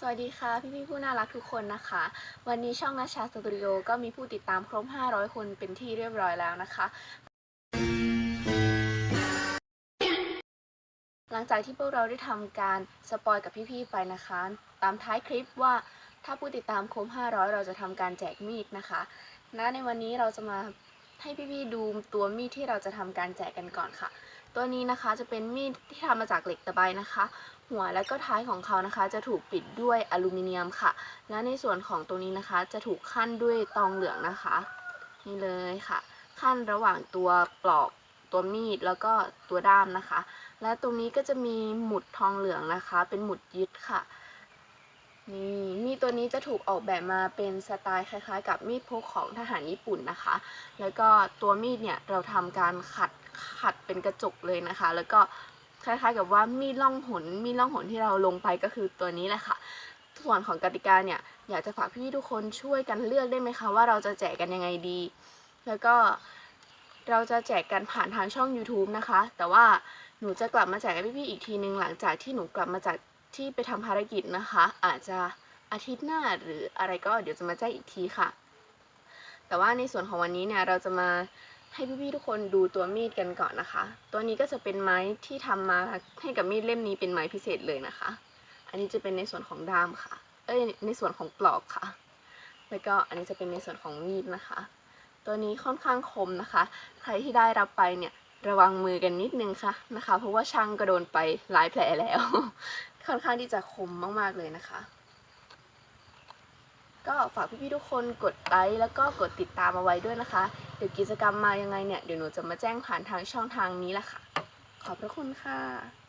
สวัสดีค่ะ พี่ๆผู้น่ารักทุกคนนะคะ วันนี้ช่องนาชาสตูดิโอก็มีผู้ติดตามครบ 500 คนเป็นที่เรียบร้อยแล้วนะคะ หลังจากที่พวกเราได้ทำการสปอยกับพี่ๆไปนะคะ ตามท้ายคลิปว่าถ้าผู้ติดตามครบ 500 เราจะทำการแจกมีดนะคะณในวันนี้เราจะมาให้พี่ๆดูตัวมีดที่เราจะทำการแจกกันก่อนค่ะ ตัวนี้นะคะจะเป็นมีดที่ทำมาจากเหล็กตะไบนะคะ หัวและก็ท้ายของเขานะคะ จะถูกปิดด้วยอลูมิเนียมค่ะ และในส่วนของตัวนี้นะคะ จะถูกขั้นด้วยตองเหลืองนะคะ นี่เลยค่ะ ขั้นระหว่างตัวปลอกตัวมีดแล้วก็ตัวด้ามนะคะ และตรงนี้ก็จะมีหมุดทองเหลืองนะคะ เป็นหมุดยึดค่ะนี่มีดตัวนี้จะถูกออกแบบมาเป็นสไตล์คล้ายๆ กับมีดพกของทหารญี่ปุ่นนะคะ แล้วก็ตัวมีดเนี่ยเราทำการขัด ขัดเป็นกระจกเลยนะคะ แล้วก็คล้ายๆกับว่ามีดล่องหนมีดล่องหนที่เราลงไปก็คือตัวนี้แหละค่ะส่วนของกติกาเนี่ยอยากจะฝากพี่ๆทุกคนช่วยกันเลือกได้ไหมคะว่าเราจะแจกกันยังไงดี แล้วก็เราจะแจกกันผ่านทางช่อง YouTube นะคะ แต่ว่าหนูจะกลับมาแจกให้พี่ๆอีกทีนึงหลังจากที่หนูกลับมาจากที่ไปทำภารกิจนะคะ อาจจะอาทิตย์หน้าหรืออะไรก็เดี๋ยวจะมาแจ้งอีกทีค่ะ แต่ว่าในส่วนของวันนี้เนี่ยเราจะมา ให้พี่ๆทุกคนดูตัวมีดกันก่อนนะคะ ตัวนี้ก็จะเป็นไม้ที่ทำมาให้กับมีดเล่มนี้เป็นไม้พิเศษเลยนะคะ อันนี้จะเป็นในส่วนของด้ามค่ะ เอ้ยในส่วนของปลอกค่ะ แล้วก็อันนี้จะเป็นในส่วนของมีดนะคะ ตัวนี้ค่อนข้างคมนะคะ ใครที่ได้รับไปเนี่ยระวังมือกันนิดนึงค่ะนะคะ เพราะว่าช่างก็โดนไปหลายแผลแล้ว ค่อนข้างที่จะคมมากๆเลยนะคะ ก็ฝากพี่ๆทุกคนกดไลค์แล้วก็กดติดตามเอาไว้ด้วยนะคะ เดี๋ยวกิจกรรมมายังไงเนี่ย เดี๋ยวหนูจะมาแจ้งผ่านทางช่องทางนี้แหละค่ะ ขอบพระคุณค่ะ